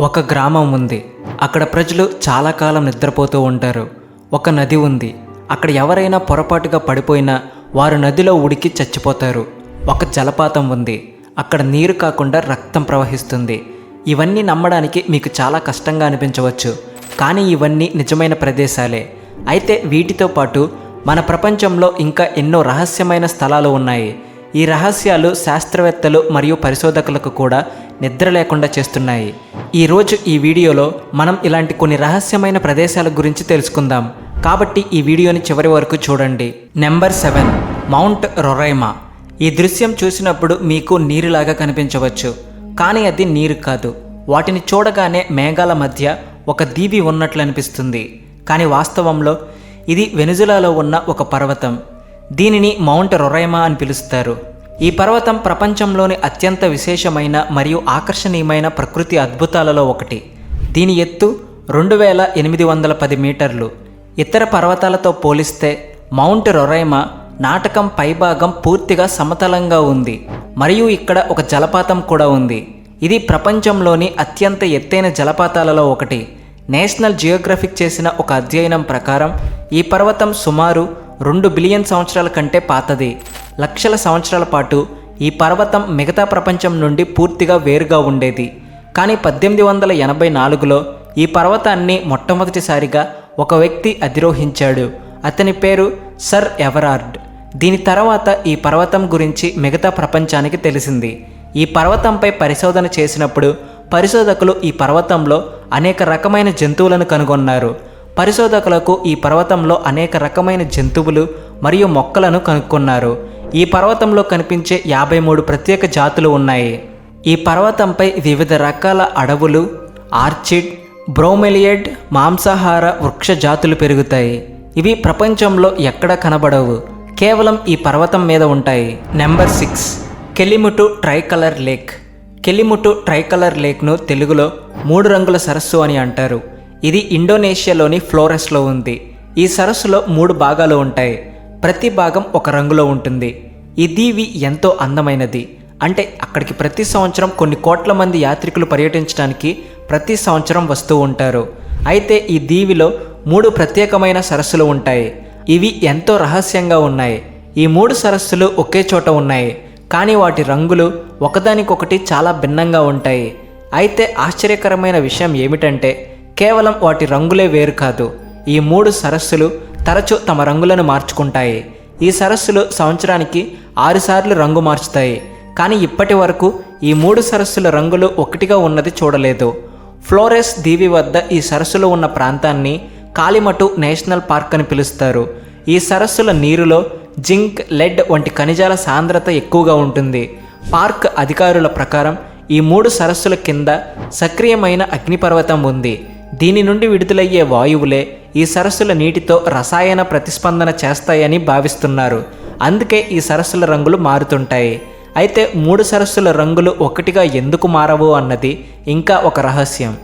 ఒక గ్రామం ఉంది. అక్కడ ప్రజలు చాలా కాలం నిద్రపోతూ ఉంటారు. ఒక నది ఉంది. అక్కడ ఎవరైనా పొరపాటుగా పడిపోయినా వారు నదిలో ఉడికి చచ్చిపోతారు. ఒక జలపాతం ఉంది. అక్కడ నీరు కాకుండా రక్తం ప్రవహిస్తుంది. ఇవన్నీ నమ్మడానికి మీకు చాలా కష్టంగా అనిపించవచ్చు. కానీ ఇవన్నీ నిజమైన ప్రదేశాలే. అయితే వీటితో పాటు మన ప్రపంచంలో ఇంకా ఎన్నో రహస్యమైన స్థలాలు ఉన్నాయి. ఈ రహస్యాలు శాస్త్రవేత్తలు మరియు పరిశోధకులకు కూడా నిద్ర లేకుండా చేస్తున్నాయి. ఈరోజు ఈ వీడియోలో మనం ఇలాంటి కొన్ని రహస్యమైన ప్రదేశాల గురించి తెలుసుకుందాం. కాబట్టి ఈ వీడియోని చివరి వరకు చూడండి. Number seven Mount Roraima. ఈ దృశ్యం చూసినప్పుడు మీకు నీరులాగా కనిపించవచ్చు. కానీ అది నీరు కాదు. వాటిని చూడగానే మేఘాల మధ్య ఒక దీవి ఉన్నట్లు అనిపిస్తుంది. కానీ వాస్తవంలో ఇది వెనుజులాలో ఉన్న ఒక పర్వతం. దీనిని మౌంట్ రొరైమా అని పిలుస్తారు. ఈ పర్వతం ప్రపంచంలోని అత్యంత విశేషమైన మరియు ఆకర్షణీయమైన ప్రకృతి అద్భుతాలలో ఒకటి. దీని ఎత్తు రెండు వేల ఎనిమిది వందల పది మీటర్లు. ఇతర పర్వతాలతో పోలిస్తే మౌంట్ రొరైమా నాటకం పైభాగం పూర్తిగా సమతలంగా ఉంది. మరియు ఇక్కడ ఒక జలపాతం కూడా ఉంది. ఇది ప్రపంచంలోని అత్యంత ఎత్తైన జలపాతాలలో ఒకటి. నేషనల్ జియోగ్రఫిక్ చేసిన ఒక అధ్యయనం ప్రకారం ఈ పర్వతం సుమారు రెండు బిలియన్ సంవత్సరాల కంటే పాతది. లక్షల సంవత్సరాల పాటు ఈ పర్వతం మిగతా ప్రపంచం నుండి పూర్తిగా వేరుగా ఉండేది. కానీ పద్దెనిమిది వందల ఎనభై నాలుగులో ఈ పర్వతాన్ని మొట్టమొదటిసారిగా ఒక వ్యక్తి అధిరోహించాడు. అతని పేరు సర్ ఎవరార్డ్. దీని తర్వాత ఈ పర్వతం గురించి మిగతా ప్రపంచానికి తెలిసింది. ఈ పర్వతంపై పరిశోధన చేసినప్పుడు పరిశోధకులు ఈ పర్వతంలో అనేక రకమైన జంతువులను కనుగొన్నారు. పరిశోధకులకు ఈ పర్వతంలో అనేక రకమైన జంతువులు మరియు మొక్కలను కనుక్కున్నారు. ఈ పర్వతంలో కనిపించే యాభై మూడు ప్రత్యేక జాతులు ఉన్నాయి. ఈ పర్వతంపై వివిధ రకాల అడవులు ఆర్చిడ్ బ్రోమెలియడ్ మాంసాహార వృక్ష జాతులు పెరుగుతాయి. ఇవి ప్రపంచంలో ఎక్కడ కనబడవు. కేవలం ఈ పర్వతం మీద ఉంటాయి. Number six. Kelimutu tricolour lake. Kelimutu tricolour లేక్ను తెలుగులో మూడు రంగుల సరస్సు అని అంటారు. ఇది ఇండోనేషియాలోని ఫ్లోరెస్లో ఉంది. ఈ సరస్సులో మూడు భాగాలు ఉంటాయి. ప్రతి భాగం ఒక రంగులో ఉంటుంది. ఈ దీవి ఎంతో అందమైనది. అంటే అక్కడికి ప్రతి సంవత్సరం కొన్ని కోట్ల మంది యాత్రికులు పర్యటించడానికి ప్రతి సంవత్సరం వస్తూ ఉంటారు. అయితే ఈ దీవిలో మూడు ప్రత్యేకమైన సరస్సులు ఉంటాయి. ఇవి ఎంతో రహస్యంగా ఉన్నాయి. ఈ మూడు సరస్సులు ఒకే చోట ఉన్నాయి. కానీ వాటి రంగులు ఒకదానికొకటి చాలా భిన్నంగా ఉంటాయి. అయితే ఆశ్చర్యకరమైన విషయం ఏమిటంటే కేవలం వాటి రంగులే వేరు కాదు ఈ మూడు సరస్సులు తరచూ తమ రంగులను మార్చుకుంటాయి. ఈ సరస్సులు సంవత్సరానికి ఆరుసార్లు రంగు మార్చుతాయి కానీ ఇప్పటి వరకు ఈ మూడు సరస్సుల రంగులు ఒకటిగా ఉన్నది చూడలేదు. ఫ్లోరెస్ దీవి వద్ద ఈ సరస్సులు ఉన్న ప్రాంతాన్ని కాలిమటు నేషనల్ పార్క్ అని పిలుస్తారు. ఈ సరస్సుల నీరులో జింక్ లెడ్ వంటి ఖనిజాల సాంద్రత ఎక్కువగా ఉంటుంది. పార్క్ అధికారుల ప్రకారం ఈ మూడు సరస్సుల కింద సక్రియమైన అగ్నిపర్వతం ఉంది. దీని నుండి విడుదలయ్యే వాయువులే ఈ సరస్సుల నీటితో రసాయన ప్రతిస్పందన చేస్తాయని భావిస్తున్నారు. అందుకే ఈ సరస్సుల రంగులు మారుతుంటాయి. అయితే మూడు సరస్సుల రంగులు ఒకటిగా ఎందుకు మారవు అన్నది ఇంకా ఒక రహస్యం.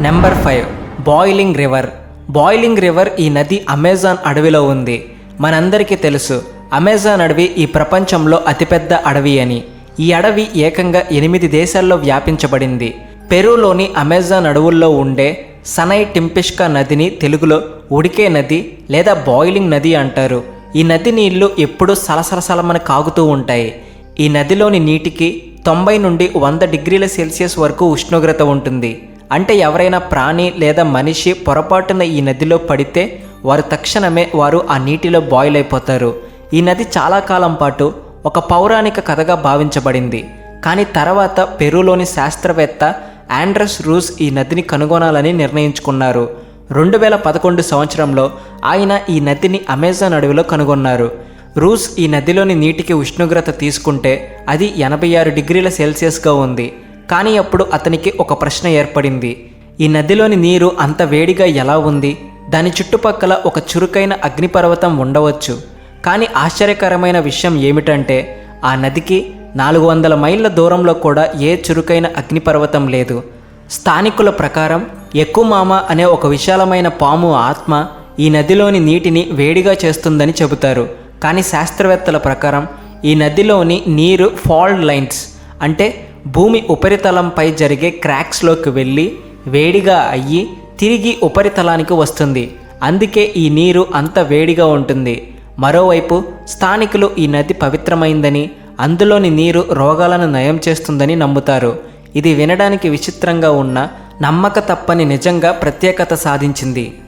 Number five boiling river boiling river ఈ నది అమెజాన్ అడవిలో ఉంది. మనందరికీ తెలుసు అమెజాన్ అడవి ఈ ప్రపంచంలో అతిపెద్ద అడవి అని. ఈ అడవి ఏకంగా ఎనిమిది దేశాల్లో వ్యాపించబడింది. పెరూలోని అమెజాన్ అడవుల్లో ఉండే సనై టింపిష్కా నదిని తెలుగులో ఉడికే నది లేదా బాయిలింగ్ నది అంటారు. ఈ నది నీళ్ళు ఎప్పుడూ సలసలసలమని కాగుతూ ఉంటాయి. ఈ నదిలోని నీటికి తొంభై నుండి వంద డిగ్రీల సెల్సియస్ వరకు ఉష్ణోగ్రత ఉంటుంది. అంటే ఎవరైనా ప్రాణి లేదా మనిషి పొరపాటున ఈ నదిలో పడితే వారు తక్షణమే వారు ఆ నీటిలో బాయిల్ అయిపోతారు ఈ నది చాలా కాలం పాటు ఒక పౌరాణిక కథగా భావించబడింది. కానీ తర్వాత పెరూలోని శాస్త్రవేత్త ఆండ్రస్ రూస్ ఈ నదిని కనుగొనాలని నిర్ణయించుకున్నారు. రెండు వేల పదకొండు సంవత్సరంలో ఆయన ఈ నదిని అమెజాన్ అడవిలో కనుగొన్నారు. రూస్ ఈ నదిలోని నీటికి ఉష్ణోగ్రత తీసుకుంటే అది ఎనభై ఆరు డిగ్రీల సెల్సియస్గా ఉంది. కానీ అప్పుడు అతనికి ఒక ప్రశ్న ఏర్పడింది. ఈ నదిలోని నీరు అంత వేడిగా ఎలా ఉంది? దాని చుట్టుపక్కల ఒక చురుకైన అగ్నిపర్వతం ఉండవచ్చు. కానీ ఆశ్చర్యకరమైన విషయం ఏమిటంటే ఆ నదికి నాలుగు వందల మైళ్ళ దూరంలో కూడా ఏ చురుకైన అగ్నిపర్వతం లేదు. స్థానికుల ప్రకారం ఎక్కుమామ అనే ఒక విశాలమైన పాము ఆత్మ ఈ నదిలోని నీటిని వేడిగా చేస్తుందని చెబుతారు. కానీ శాస్త్రవేత్తల ప్రకారం ఈ నదిలోని నీరు ఫాల్డ్ లైన్స్ అంటే భూమి ఉపరితలంపై జరిగే క్రాక్స్లోకి వెళ్ళి వేడిగా అయ్యి తిరిగి ఉపరితలానికి వస్తుంది. అందుకే ఈ నీరు అంత వేడిగా ఉంటుంది. మరోవైపు స్థానికులు ఈ నది పవిత్రమైందని అందులోని నీరు రోగాలను నయం చేస్తుందని నమ్ముతారు. ఇది వినడానికి విచిత్రంగా ఉన్న నమ్మక తప్పని నిజంగా ప్రత్యేకత సాధించింది.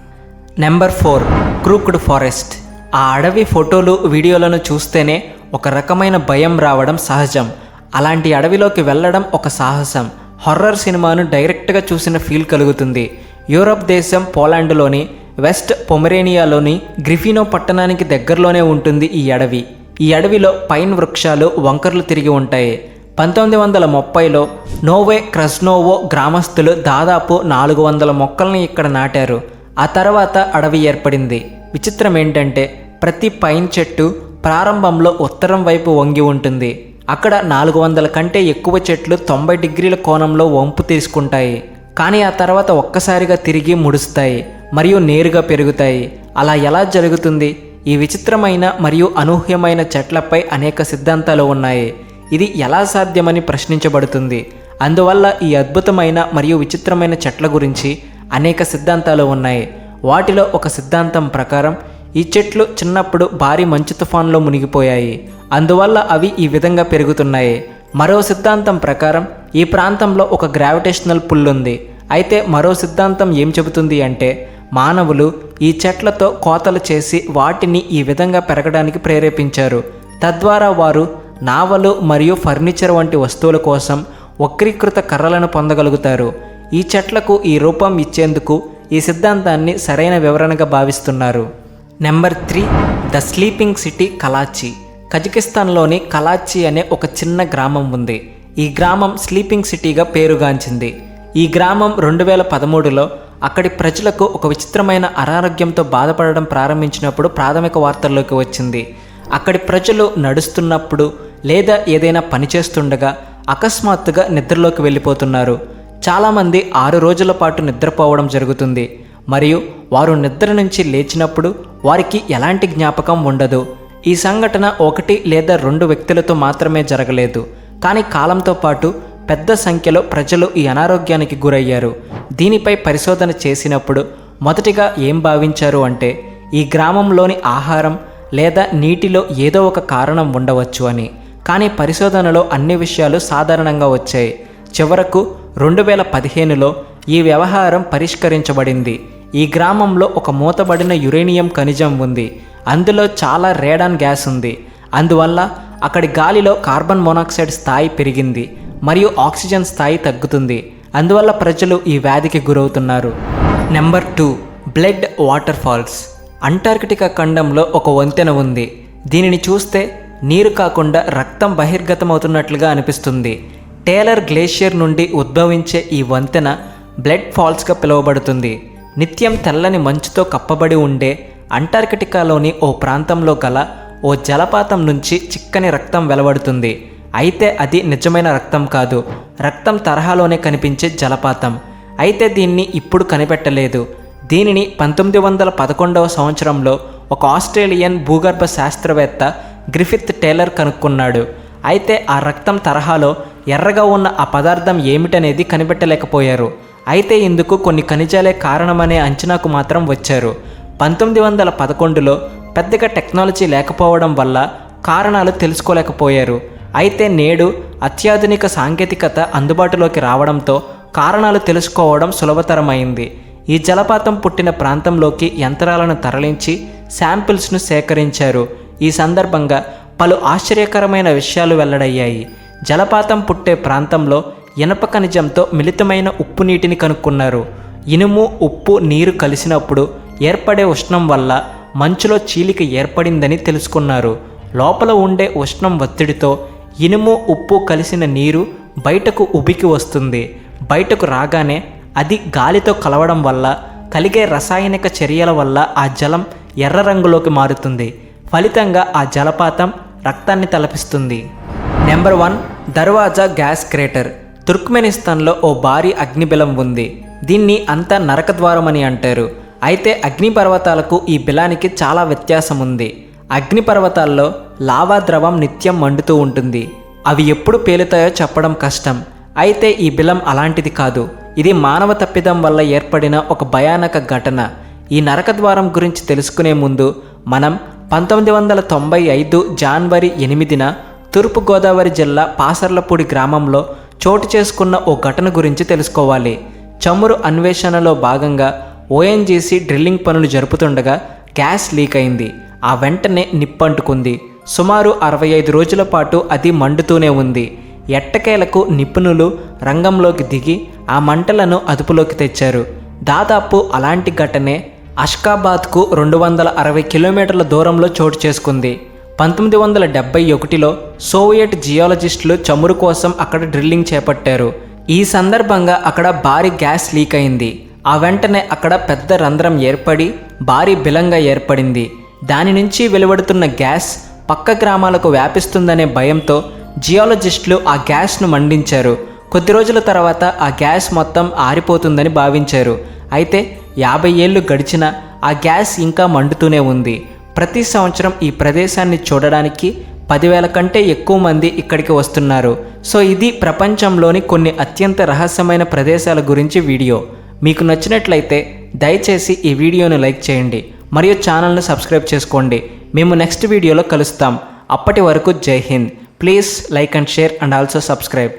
Number four crooked forest. ఆ అడవి ఫోటోలు వీడియోలను చూస్తేనే ఒక రకమైన భయం రావడం సహజం. అలాంటి అడవిలోకి వెళ్ళడం ఒక సాహసం. హర్రర్ సినిమాను డైరెక్ట్గా చూసిన ఫీల్ కలుగుతుంది. యూరప్ దేశం పోలాండ్లోని వెస్ట్ పొమరేనియాలోని గ్రిఫినో పట్టణానికి దగ్గరలోనే ఉంటుంది ఈ అడవి. ఈ అడవిలో పైన్ వృక్షాలు వంకర్లు తిరిగి ఉంటాయి. పంతొమ్మిది వందల ముప్పైలో నోవే క్రస్నోవో గ్రామస్తులు దాదాపు నాలుగు వందల మొక్కల్ని ఇక్కడ నాటారు. ఆ తర్వాత అడవి ఏర్పడింది. విచిత్రం ఏంటంటే ప్రతి పైన్ చెట్టు ప్రారంభంలో ఉత్తరం వైపు వంగి ఉంటుంది. అక్కడ నాలుగు వందల కంటే ఎక్కువ చెట్లు తొంభై డిగ్రీల కోణంలో వంపు తీసుకుంటాయి. కానీ ఆ తర్వాత ఒక్కసారిగా తిరిగి ముడుస్తాయి మరియు నేరుగా పెరుగుతాయి. అలా ఎలా జరుగుతుంది? ఈ విచిత్రమైన మరియు అనూహ్యమైన చెట్లపై అనేక సిద్ధాంతాలు ఉన్నాయి. ఇది ఎలా సాధ్యమని ప్రశ్నించబడుతుంది. అందువల్ల ఈ అద్భుతమైన మరియు విచిత్రమైన చెట్ల గురించి అనేక సిద్ధాంతాలు ఉన్నాయి. వాటిలో ఒక సిద్ధాంతం ప్రకారం ఈ చెట్లు చిన్నప్పుడు భారీ మంచు తుఫాన్లో మునిగిపోయాయి. అందువల్ల అవి ఈ విధంగా పెరుగుతున్నాయి. మరో సిద్ధాంతం ప్రకారం ఈ ప్రాంతంలో ఒక గ్రావిటేషనల్ పుల్ ఉంది. అయితే మరో సిద్ధాంతం ఏం చెబుతుంది అంటే మానవులు ఈ చెట్లతో కోతలు చేసి వాటిని ఈ విధంగా పెరగడానికి ప్రేరేపించారు. తద్వారా వారు నావలు మరియు ఫర్నిచర్ వంటి వస్తువుల కోసం వక్రీకృత కర్రలను పొందగలుగుతారు. ఈ చెట్లకు ఈ రూపం ఇచ్చేందుకు ఈ సిద్ధాంతాన్ని సరైన వివరణగా భావిస్తున్నారు. Number three the sleeping city Kalachi. కజకిస్తాన్లోని Kalachi అనే ఒక చిన్న గ్రామం ఉంది. ఈ గ్రామం స్లీపింగ్ సిటీగా పేరుగాంచింది. ఈ గ్రామం రెండు వేల పదమూడులో అక్కడి ప్రజలకు ఒక విచిత్రమైన అనారోగ్యంతో బాధపడడం ప్రారంభించినప్పుడు ప్రాథమిక వార్తల్లోకి వచ్చింది. అక్కడి ప్రజలు నడుస్తున్నప్పుడు లేదా ఏదైనా పని చేస్తుండగా అకస్మాత్తుగా నిద్రలోకి వెళ్ళిపోతున్నారు. చాలామంది ఆరు రోజుల పాటు నిద్రపోవడం జరుగుతుంది. మరియు వారు నిద్ర నుంచి లేచినప్పుడు వారికి ఎలాంటి జ్ఞాపకం ఉండదు. ఈ సంఘటన ఒకటి లేదా రెండు వ్యక్తులతో మాత్రమే జరగలేదు. కానీ కాలంతో పాటు పెద్ద సంఖ్యలో ప్రజలు ఈ అనారోగ్యానికి గురయ్యారు. దీనిపై పరిశోధన చేసినప్పుడు మొదటిగా ఏం భావించారు అంటే ఈ గ్రామంలోని ఆహారం లేదా నీటిలో ఏదో ఒక కారణం ఉండవచ్చు అని. కానీ పరిశోధనలో అన్ని విషయాలు సాధారణంగా వచ్చాయి. చివరకు రెండు వేల పదిహేనులో ఈ వ్యవహారం పరిష్కరించబడింది. ఈ గ్రామంలో ఒక మూతబడిన యురేనియం ఖనిజం ఉంది. అందులో చాలా రేడాన్ గ్యాస్ ఉంది. అందువల్ల అక్కడి గాలిలో కార్బన్ మోనాక్సైడ్ స్థాయి పెరిగింది. మరియు ఆక్సిజన్ స్థాయి తగ్గుతుంది. అందువల్ల ప్రజలు ఈ వ్యాధికి గురవుతున్నారు. Number two blood waterfalls Antarctica ఖండంలో ఒక వంతెన ఉంది. దీనిని చూస్తే నీరు కాకుండా రక్తం బహిర్గతమవుతున్నట్లుగా అనిపిస్తుంది. టేలర్ గ్లేషియర్ నుండి ఉద్భవించే ఈ వంతెన బ్లడ్ ఫాల్స్గా పిలువబడుతుంది. నిత్యం తెల్లని మంచుతో కప్పబడి ఉండే అంటార్కిటికాలోని ఓ ప్రాంతంలో గల ఓ జలపాతం నుంచి చిక్కని రక్తం వెలువడుతుంది అయితే అది నిజమైన రక్తం కాదు. రక్తం తరహాలోనే కనిపించే జలపాతం. అయితే దీన్ని ఇప్పుడు కనిపెట్టలేదు. దీనిని పంతొమ్మిది వందల పదకొండవ సంవత్సరంలో ఒక ఆస్ట్రేలియన్ భూగర్భ శాస్త్రవేత్త గ్రిఫిత్ టేలర్ కనుక్కున్నాడు. అయితే ఆ రక్తం తరహాలో ఎర్రగా ఉన్న ఆ పదార్థం ఏమిటనేది కనిపెట్టలేకపోయారు. అయితే ఇందుకు కొన్ని ఖనిజాలే కారణమనే అంచనాకు మాత్రం వచ్చారు. పంతొమ్మిది వందల పదకొండులో పెద్దగా టెక్నాలజీ లేకపోవడం వల్ల కారణాలు తెలుసుకోలేకపోయారు. అయితే నేడు అత్యాధునిక సాంకేతికత అందుబాటులోకి రావడంతో కారణాలు తెలుసుకోవడం సులభతరమైంది. ఈ జలపాతం పుట్టిన ప్రాంతంలోకి యంత్రాలను తరలించి శాంపిల్స్ను సేకరించారు. ఈ సందర్భంగా పలు ఆశ్చర్యకరమైన విషయాలు వెల్లడయ్యాయి. జలపాతం పుట్టే ప్రాంతంలో ఇనప ఖనిజంతో మిళితమైన ఉప్పు నీటిని కనుక్కున్నారు. ఇనుము ఉప్పు నీరు కలిసినప్పుడు ఏర్పడే ఉష్ణం వల్ల మంచులో చీలిక ఏర్పడిందని తెలుసుకున్నారు. లోపల ఉండే ఉష్ణం ఒత్తిడితో ఇనుము ఉప్పు కలిసిన నీరు బయటకు ఉబికి వస్తుంది. బయటకు రాగానే అది గాలితో కలవడం వల్ల కలిగే రసాయనిక చర్యల వల్ల ఆ జలం ఎర్ర రంగులోకి మారుతుంది. ఫలితంగా ఆ జలపాతం రక్తాన్ని తలపిస్తుంది. Number one Darvaza gas crater. తుర్క్మెనిస్తాన్లో ఓ భారీ అగ్నిబిలం ఉంది. దీన్ని అంతా నరకద్వారం అని అంటారు. అయితే అగ్నిపర్వతాలకు ఈ బిలానికి చాలా వ్యత్యాసం ఉంది అగ్నిపర్వతాల్లో లావా ద్రవం నిత్యం మండుతూ ఉంటుంది. అవి ఎప్పుడు పేలుతాయో చెప్పడం కష్టం. అయితే ఈ బిలం అలాంటిది కాదు. ఇది మానవ తప్పిదం వల్ల ఏర్పడిన ఒక భయానక ఘటన. ఈ నరకద్వారం గురించి తెలుసుకునే ముందు మనం పంతొమ్మిది వందల తొంభై ఐదు జాన్వరి ఎనిమిదిన తూర్పుగోదావరి జిల్లా పాసర్లపూడి గ్రామంలో చోటు చేసుకున్న ఓ ఘటన గురించి తెలుసుకోవాలి. చమురు అన్వేషణలో భాగంగా ఓఎన్జీసీ డ్రిల్లింగ్ పనులు జరుపుతుండగా గ్యాస్ లీక్ అయింది. ఆ వెంటనే నిప్పంటుకుంది. సుమారు అరవై ఐదు రోజుల పాటు అది మండుతూనే ఉంది. ఎట్టకేలకు నిపుణులు రంగంలోకి దిగి ఆ మంటలను అదుపులోకి తెచ్చారు. దాదాపు అలాంటి ఘటనే అష్కాబాద్కు రెండు వందల అరవై కిలోమీటర్ల దూరంలో చోటు చేసుకుంది. పంతొమ్మిది వందల డెబ్బై ఒకటిలో సోవియట్ జియాలజిస్టులు చమురు కోసం అక్కడ డ్రిల్లింగ్ చేపట్టారు. ఈ సందర్భంగా అక్కడ భారీ గ్యాస్ లీక్ అయింది ఆ వెంటనే అక్కడ పెద్ద రంధ్రం ఏర్పడి భారీ బిలంగా ఏర్పడింది. దాని నుంచి వెలువడుతున్న గ్యాస్ పక్క గ్రామాలకు వ్యాపిస్తుందనే భయంతో జియాలజిస్టులు ఆ గ్యాస్ను మండించారు. కొద్ది రోజుల తర్వాత ఆ గ్యాస్ మొత్తం ఆరిపోతుందని భావించారు. అయితే యాభై ఏళ్ళు గడిచినా ఆ గ్యాస్ ఇంకా మండుతూనే ఉంది. ప్రతి సంవత్సరం ఈ ప్రదేశాన్ని చూడడానికి పదివేల కంటే ఎక్కువ మంది ఇక్కడికి వస్తున్నారు. సో ఇది ప్రపంచంలోని కొన్ని అత్యంత రహస్యమైన ప్రదేశాల గురించి వీడియో. మీకు నచ్చినట్లయితే దయచేసి ఈ వీడియోను లైక్ చేయండి. మరియు ఛానల్ను సబ్స్క్రైబ్ చేసుకోండి. మేము నెక్స్ట్ వీడియోలో కలుస్తాం. అప్పటి వరకు Jai Hind. Please like and share and also subscribe.